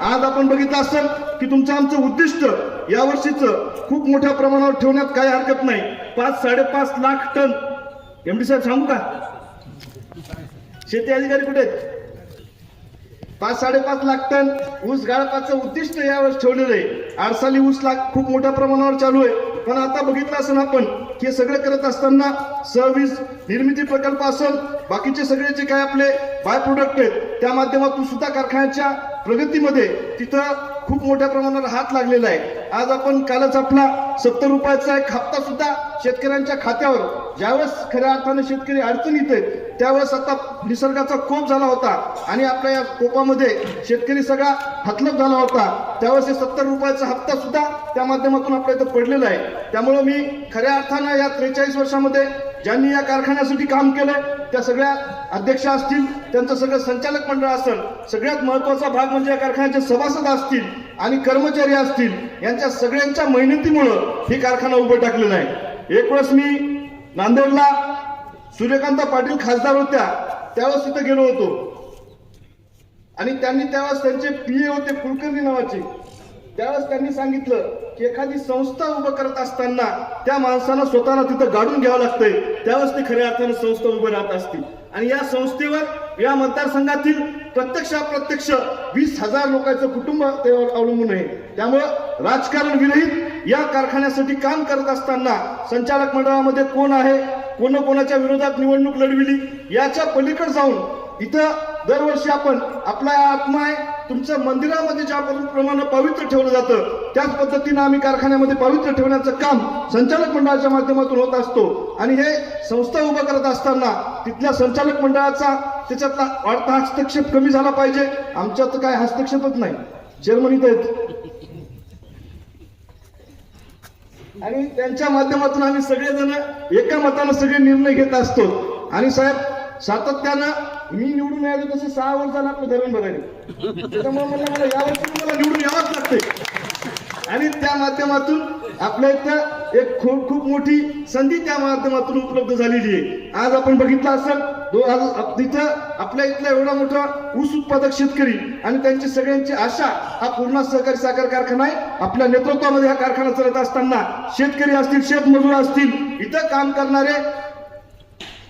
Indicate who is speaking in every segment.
Speaker 1: आज आपण बघितलं असेल की तुमचं आमचं उद्दिष्ट यावर्षीचं खूप मोठ्या प्रमाणावर ठेवण्यात काही हरकत नाही. पाच साडेपाच लाख टन. एमडी साहेब सांगू का? शेती अधिकारी कुठे आहेत? पाच साडेपाच लाख टन ऊस गाळपाचं उद्दिष्ट यावेळेस ठेवलेलं आहे. आडसाली ऊस लाख खूप मोठ्या प्रमाणावर चालू आहे. पण आता बघितलं असेल आपण की हे सगळं करत असताना सर्व्हिस निर्मिती प्रकल्प असेल बाकीचे सगळे जे काय आपले बाय प्रोडक्ट आहेत त्या माध्यमातून सुद्धा कारखान्याच्या प्रगतीमध्ये तिथं खूप मोठ्या प्रमाणावर हात लागलेला आहे. आज आपण कालच आपला सत्तर रुपयाचा एक हप्ता सुद्धा शेतकऱ्यांच्या खात्यावर ज्यावेळेस खऱ्या अर्थाने शेतकरी अडचणीत आहेत त्यावेळेस आता निसर्गाचा कोप झाला होता आणि आपल्या या कोपामध्ये शेतकरी सगळा हतलक झाला होता. त्यावेळेस हे सत्तर रुपयाचा हप्ता सुद्धा त्या माध्यमातून आपल्या इथं पडलेला आहे. त्यामुळं मी खऱ्या अर्थानं या त्रेचाळीस वर्षामध्ये ज्यांनी या कारखान्यासाठी काम केलंय त्या सगळ्या अध्यक्ष असतील त्यांचं सगळं संचालक मंडळ असेल सगळ्यात महत्त्वाचा भाग म्हणजे या कारखान्याचे सभासद असतील आणि कर्मचारी असतील यांच्या सगळ्यांच्या मेहनतीमुळं हे कारखाना उभं टाकलेला आहे. एक वेळेस मी नांदेडला सूर्यकांत पाटील खासदार होत्या त्यावेळेस तिथं गेलो होतो. आणि त्यांनी त्यावेळेस त्यांचे पी ए होते कुलकर्णी नावाचे. त्यावेळेस त्यांनी सांगितलं की एखादी संस्था उभं करत असताना त्या माणसाला स्वतःला तिथं गाडून घ्यावं लागतंय. त्यावेळेस ते खऱ्या अर्थानं संस्था उभं राहत असते. आणि या संस्थेवर या मतदारसंघातील प्रत्यक्ष अप्रत्यक्ष वीस हजार लोकांचं कुटुंब त्यावर अवलंबून आहे. त्यामुळं राजकारण विरहित या कारखान्यासाठी काम करत असताना संचालक मंडळामध्ये कोण आहे? कोण कोणाच्या विरोधात निवडणूक लढविली याच्या पलीकडे जाऊन इथं दरवर्षी आपण आपला आत्मा आहे तुमच्या मंदिरामध्ये ज्या प्रमाणे पवित्र ठेवलं जातं त्याच पद्धतीनं आम्ही कारखान्यामध्ये पवित्र ठेवण्याचं काम संचालक मंडळाच्या माध्यमातून होत असतो. आणि हे संस्था उभं करत असताना तिथल्या संचालक मंडळाचा त्याच्यातला वाढता हस्तक्षेप कमी झाला पाहिजे. आमच्यात काय हस्तक्षेपच नाही. जर्मनीत आहेत आणि त्यांच्या माध्यमातून आम्ही सगळेजण एका मतानं सगळे निर्णय घेत असतो. आणि साहेब सातत्यानं मी निवडून यायचो तसे सहा वर्ष झालं आपलं धरण बघायला. त्याच्यामुळे मला मला यावर्षी मला निवडून यावंच लागते आणि त्या माध्यमातून आपल्या इथं एक खूप खूप मोठी संधी त्या माध्यमातून उपलब्ध झालेली आहे. आज आपण बघितलं असेल दोन हजार तिथं आपल्या इथला एवढा मोठा ऊस उत्पादक शेतकरी आणि त्यांची सगळ्यांची आशा हा पूर्ण सहकारी साखर कारखाना आहे. आपल्या नेतृत्वामध्ये हा कारखाना चालत असताना शेतकरी असतील शेतमजूर असतील इथं काम करणारे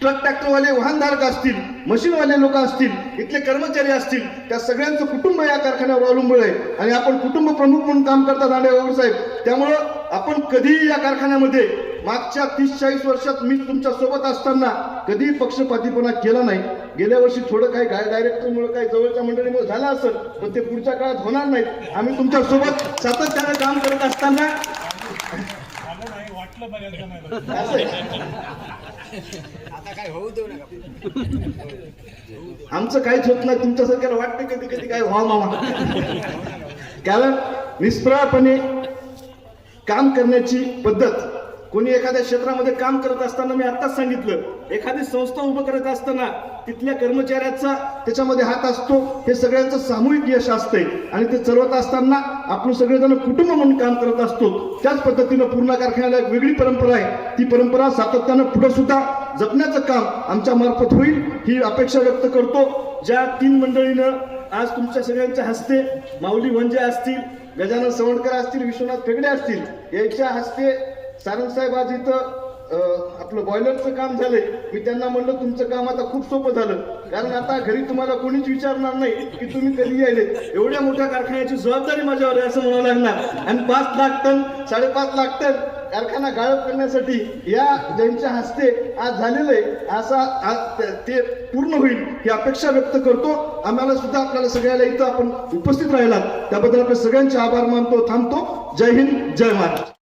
Speaker 1: ट्रक ट्रॅक्टरवाले वाहनधारक असतील मशीनवाले लोक असतील इथले कर्मचारी असतील त्या सगळ्यांचं कुटुंब या कारखान्यावर अवलंबून आहे. आणि आपण कुटुंब प्रमुख म्हणून काम करता दांडे साहेब. त्यामुळं आपण कधीही या कारखान्यामध्ये मागच्या तीस चाळीस वर्षात मी तुमच्यासोबत असताना कधीही पक्षपातीपणा केला नाही. गेल्या वर्षी थोडं काही काय डायरेक्टरमुळे काही जवळच्या मंडळीमुळे झालं असेल पण ते पुढच्या काळात होणार नाही आम्ही तुमच्यासोबत सातत्याने काम करत असताना
Speaker 2: आता काय होऊ
Speaker 1: आमचं काहीच होत नाही. तुमच्यासारख्याला वाटतं कधी कधी काय व्हा मामा. कारण निष्प्रळपणे काम करण्याची पद्धत. कोणी एखाद्या क्षेत्रामध्ये काम करत असताना मी आत्ताच सांगितलं एखादी संस्था उभं करत असताना तिथल्या कर्मचाऱ्याचा त्याच्यामध्ये हात असतो हे सगळ्यांचं सामूहिक यश असतंय. आणि ते चालवत असताना आपण सगळेजण कुटुंब म्हणून काम करत असतो. त्याच पद्धतीनं पूर्ण कारखान्याला एक वेगळी परंपरा आहे. ती परंपरा सातत्यानं पुढे सुद्धा जपण्याचं काम आमच्या मार्फत होईल ही अपेक्षा व्यक्त करतो. ज्या तीन मंडळीनं आज तुमच्या सगळ्यांच्या हस्ते माऊली वंजे असतील गजानन सवणकर असतील विश्वनाथ फेगडे असतील यांच्या हस्ते सारंगसाहेब आज इथं आपलं बॉयलरचं काम झालंय. मी त्यांना म्हणलं तुमचं काम आता खूप सोपं झालं. कारण आता घरी तुम्हाला कोणीच विचारणार नाही की तुम्ही कधी यायले. एवढ्या मोठ्या कारखान्याची जबाबदारी माझ्यावर आहे असं म्हणावं लागणार आणि पाच लाख टन साडेपाच लाख टन कारखाना गाळप करण्यासाठी या ज्यांच्या हस्ते आज झालेलं आहे असा ते- पूर्ण होईल ही अपेक्षा व्यक्त करतो. आम्हाला सुद्धा आपल्याला सगळ्याला इथं आपण उपस्थित राहिला त्याबद्दल आपण सगळ्यांचे आभार मानतो थांबतो. जय हिंद जय महाराष्ट्र.